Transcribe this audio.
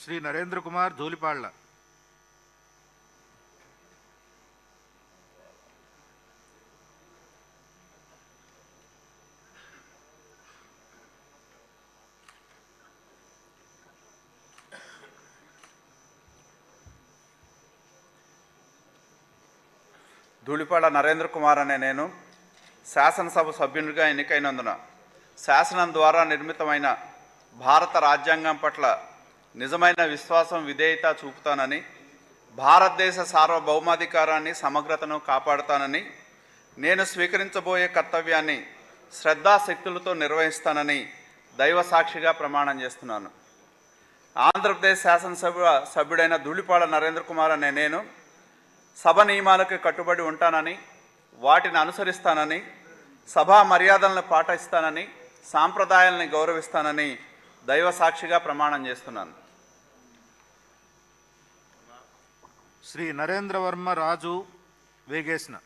శ్రీ నరేంద్ర కుమార్ ధూళిపాళ్ళ ధూళిపాడ నరేంద్ర కుమార్ అనే నేను శాసనసభ సభ్యునిగా ఎన్నికైనందున శాసనం ద్వారా నిర్మితమైన భారత రాజ్యాంగం పట్ల నిజమైన విశ్వాసం విధేయత చూపుతానని భారతదేశ సార్వభౌమాధికారాన్ని సమగ్రతను కాపాడుతానని నేను స్వీకరించబోయే కర్తవ్యాన్ని శ్రద్ధాశక్తులతో నిర్వహిస్తానని దైవ సాక్షిగా ప్రమాణం చేస్తున్నాను. ఆంధ్రప్రదేశ్ శాసనసభ సభ్యుడైన ధూళిపాడ నరేంద్ర కుమార్ అనే నేను సభ నియమాలకు కట్టుబడి ఉంటానని వాటిని అనుసరిస్తానని సభా మర్యాదలను పాటిస్తానని సాంప్రదాయాలని గౌరవిస్తానని దైవ సాక్షిగా ప్రమాణం చేస్తున్నాను. శ్రీ నరేంద్ర వర్మ రాజు వేగేసిన